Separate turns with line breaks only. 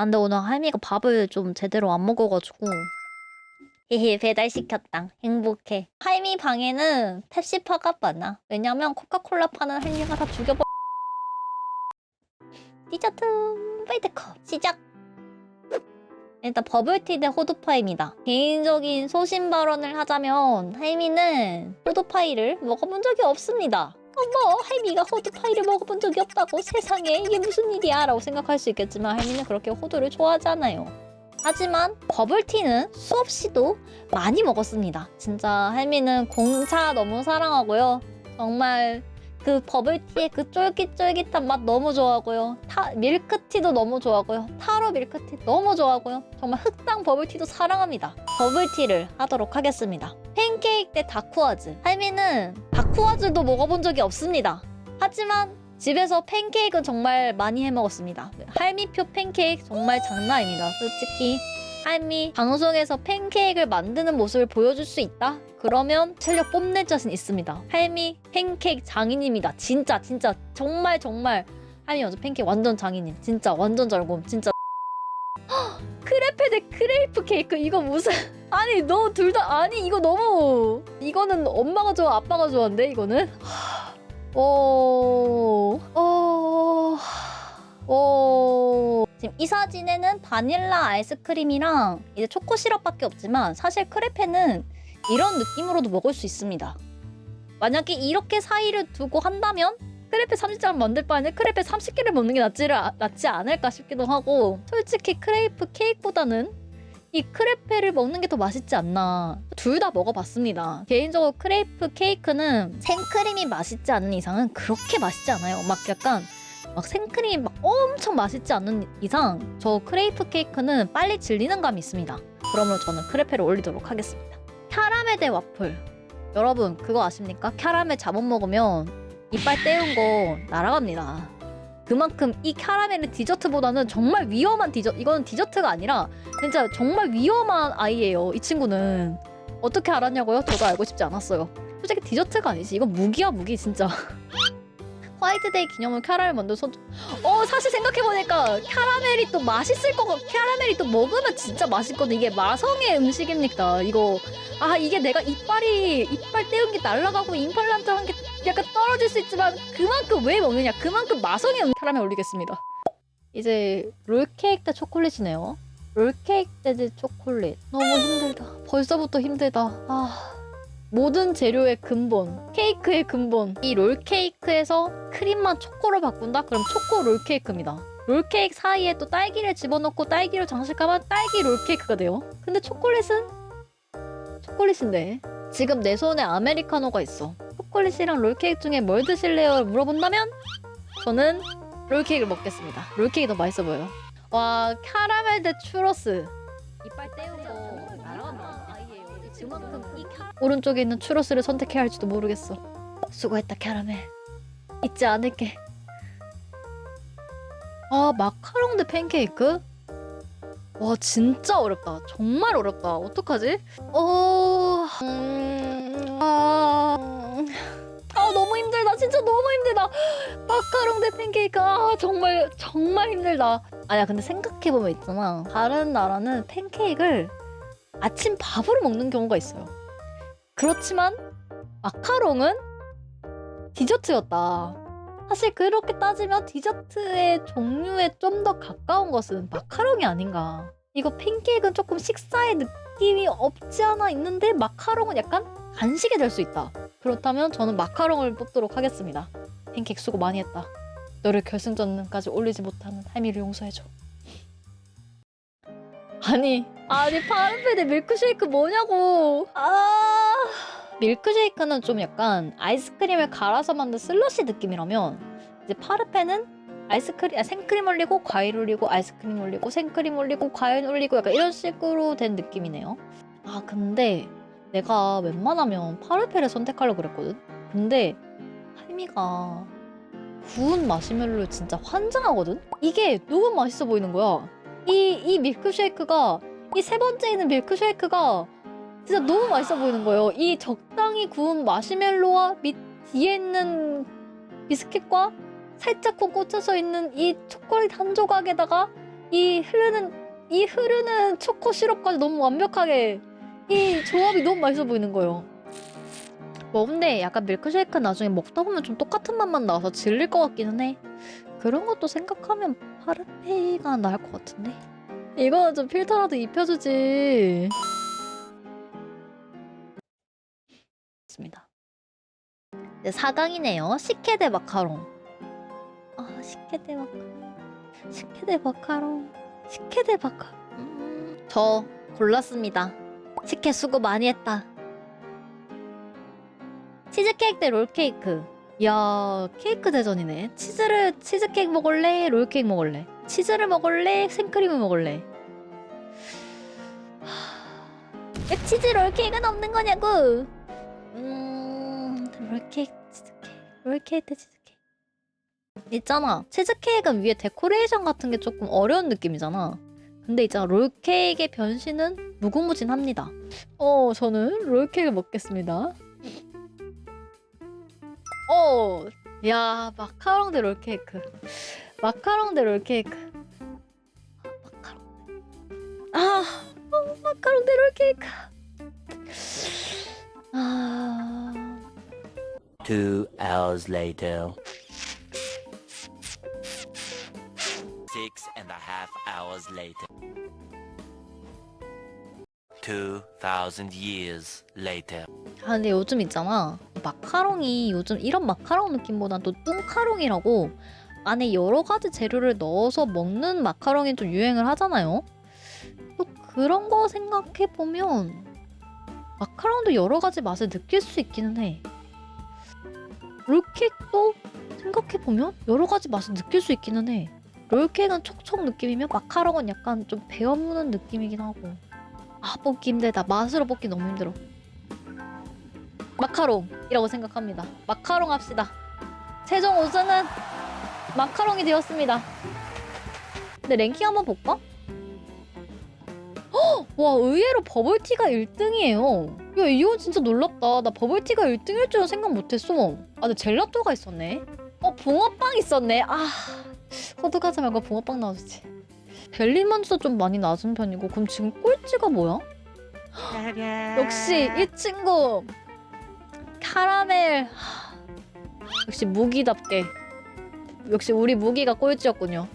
아 근데 오늘 할미가 밥을 좀 제대로 안 먹어가지고. 히히 배달시켰다. 행복해. 할미 방에는 펩시파가 많아. 왜냐면 코카콜라 파는 할미가 다 죽여버 디저트 페이드컵 시작! 일단 버블티 대 호두파이입니다. 개인적인 소신 발언을 하자면 할미는 호두파이를 먹어본 적이 없습니다 어머 할미가 호두 파이를 먹어본 적이 없다고 세상에 이게 무슨 일이야? 라고 생각할 수 있겠지만 할미는 그렇게 호두를 좋아하지 않아요. 하지만 버블티는 수없이도 많이 먹었습니다. 진짜 할미는 공차 너무 사랑하고요. 정말 그 버블티의 그 쫄깃쫄깃한 맛 너무 좋아하고요. 타, 밀크티도 너무 좋아하고요. 타로 밀크티 너무 좋아하고요. 정말 흑당 버블티도 사랑합니다. 버블티를 하도록 하겠습니다. 팬케이크 대 다쿠아즈. 할미는 다쿠아즈도 먹어본 적이 없습니다. 하지만 집에서 팬케이크는 정말 많이 해 먹었습니다. 할미표 팬케이크 정말 장난 아닙니다. 솔직히 할미 방송에서 팬케이크를 만드는 모습을 보여줄 수 있다? 그러면 체력 뽐낼 자신 있습니다. 할미 팬케이크 장인입니다. 진짜 진짜. 정말 정말. 할미 완전 팬케이크 완전 장인님. 진짜 완전 잘곰 진짜. 크레페 대 크레이프 케이크? 이거 무슨? 아니 너 둘 다 아니 이거 너무. 이거는 엄마가 좋아 아빠가 좋아한데 이거는? 오, 오, 오. 지금 이 사진에는 바닐라 아이스크림이랑 이제 초코 시럽밖에 없지만 사실 크레페는 이런 느낌으로도 먹을 수 있습니다. 만약에 이렇게 사이를 두고 한다면 크레페 30장을 만들 바에는 크레페 30개를 먹는 게 낫지, 낫지 않을까 싶기도 하고 솔직히 크레이프 케이크보다는 이 크레페를 먹는 게 더 맛있지 않나. 둘 다 먹어봤습니다. 개인적으로 크레이프 케이크는 생크림이 맛있지 않은 이상은 그렇게 맛있지 않아요. 막 약간 막 생크림이 막 엄청 맛있지 않는 이상 저 크레이프 케이크는 빨리 질리는 감이 있습니다. 그러므로 저는 크레페를 올리도록 하겠습니다. 캐러멜 대 와플. 여러분 그거 아십니까? 캐러멜 잘못 먹으면 이빨 떼운 거 날아갑니다. 그만큼 이 캐러멜은 디저트보다는 정말 위험한 디저트 이거는 디저트가 아니라 진짜 정말 위험한 아이예요 이 친구는. 어떻게 알았냐고요? 저도 알고 싶지 않았어요. 솔직히 디저트가 아니지. 이건 무기야 무기 진짜 화이트데이 기념으로 캐러멜 만든 선... 어 사실 생각해보니까 캐러멜이 또 맛있을 거고 캐러멜이 또 먹으면 진짜 맛있거든. 이게 마성의 음식입니까 이거. 아 이게 내가 이빨이 이빨 떼운 게 날아가고 임플란트 한 게 약간 떨어질 수 있지만 그만큼 왜 먹느냐. 그만큼 마성의 음 캐러멜 올리겠습니다. 이제 롤케이크 대 초콜릿이네요. 롤케이크 대 초콜릿. 너무 힘들다. 벌써부터 힘들다. 아 모든 재료의 근본, 케이크의 근본. 이 롤케이크에서 크림만 초코로 바꾼다? 그럼 초코 롤케이크입니다. 롤케이크 사이에 또 딸기를 집어넣고 딸기로 장식하면 딸기 롤케이크가 돼요. 근데 초콜릿은? 초콜릿인데. 지금 내 손에 아메리카노가 있어. 초콜릿이랑 롤케이크 중에 뭘 드실래요? 물어본다면? 저는 롤케이크를 먹겠습니다. 롤케이크 더 맛있어 보여요. 와, 캐러멜 대 추러스. 이빨 거 오른쪽에 있는 추러스를 선택해야 할지도 모르겠어. 수고했다 캐러멜. 잊지 않을게. 아 마카롱 대 팬케이크? 와 진짜 어렵다. 정말 어렵다. 어떡하지? 어... 음... 아... 아 너무 힘들다. 진짜 너무 힘들다. 마카롱 대 팬케이크. 아 정말 정말 힘들다. 아야 근데 생각해보면 있잖아. 다른 나라는 팬케이크를 아침 밥으로 먹는 경우가 있어요. 그렇지만 마카롱은 디저트였다. 사실 그렇게 따지면 디저트의 종류에 좀 더 가까운 것은 마카롱이 아닌가. 이거 팬케이크는 조금 식사의 느낌이 없지 않아 있는데 마카롱은 약간 간식이 될 수 있다. 그렇다면 저는 마카롱을 뽑도록 하겠습니다. 팬케이크 수고 많이 했다. 너를 결승전까지 올리지 못하는 할미를 용서해줘. 아니 아니 파르페데 밀크쉐이크 뭐냐고. 아. 밀크쉐이크는 좀 약간 아이스크림을 갈아서 만든 슬러시 느낌이라면 이제 파르페는 아이스크림 아, 생크림 올리고 과일 올리고 아이스크림 올리고 생크림 올리고 과일 올리고 약간 이런 식으로 된 느낌이네요. 아 근데 내가 웬만하면 파르페를 선택하려고 그랬거든? 근데 할미가 구운 마시멜로를 진짜 환장하거든? 이게 너무 맛있어 보이는 거야 이, 이 밀크쉐이크가 이 세 번째 있는 밀크쉐이크가 진짜 너무 맛있어 보이는 거예요. 이 적당히 구운 마시멜로와 밑 뒤에 있는 비스킷과 살짝 코 꽂혀서 있는 이 초콜릿 한 조각에다가 이 흐르는 이 흐르는 초코 시럽까지 너무 완벽하게 이 조합이 너무 맛있어 보이는 거예요. 뭐 근데 약간 밀크쉐이크 나중에 먹다 보면 좀 똑같은 맛만 나와서 질릴 것 같기는 해. 그런 것도 생각하면 파르페가 나을 것 같은데. 이거는 좀 필터라도 입혀주지. 맞습니다. 이제 4강이네요. 시케데 마카롱. 아 시케데 마카롱. 시케데 마카롱. 시케데 마카롱. 음, 저 골랐습니다. 시케 수고 많이 했다. 치즈케이크 대 롤케이크. 야 케이크 대전이네. 치즈를 치즈케이크 먹을래? 롤케이크 먹을래? 치즈를 먹을래? 생크림을 먹을래? 하... 왜 치즈 롤케이크는 없는 거냐고? 음 롤케이크 치즈케이크 롤케이크 대 치즈케이크 있잖아 치즈케이크는 위에 데코레이션 같은 게 조금 어려운 느낌이잖아 근데 있잖아 롤케이크의 변신은 무궁무진합니다 어 저는 롤케이크 먹겠습니다 어, 야 마카롱 대 롤케이크. 마카롱 대 롤케이크. 아, 마카롱. 아, 어, 마카롱 대 롤케이크. 아,
Two hours later. Six and a half hours later. Two thousand years later.
아 근데 요즘 있잖아 마카롱이 요즘 이런 마카롱 느낌보단 또 뚱카롱이라고 안에 여러 가지 재료를 넣어서 먹는 마카롱이 좀 유행을 하잖아요. 또 그런 거 생각해 보면 마카롱도 여러 가지 맛을 느낄 수 있기는 해. 롤케이크도 생각해 보면 여러 가지 맛을 느낄 수 있기는 해. 롤케이크는 촉촉 느낌이면 마카롱은 약간 좀 베어무는 느낌이긴 하고. 아 뽑기 힘들다. 맛으로 뽑기 너무 힘들어. 마카롱이라고 생각합니다. 마카롱 합시다. 최종 우승은 마카롱이 되었습니다. 근데 랭킹 한번 볼까? 헉! 와 의외로 버블티가 1등이에요. 야 이거 진짜 놀랍다. 나 버블티가 1등일 줄은 생각 못했어. 아 근데 젤라또가 있었네. 어 붕어빵 있었네. 아 호두과자 말고 붕어빵 나와주지. 벨리만주도 좀 많이 낮은 편이고 그럼 지금 꼴찌가 뭐야? 역시 이 친구 카라멜. 하, 역시 무기답게. 역시 우리 무기가 꼴찌였군요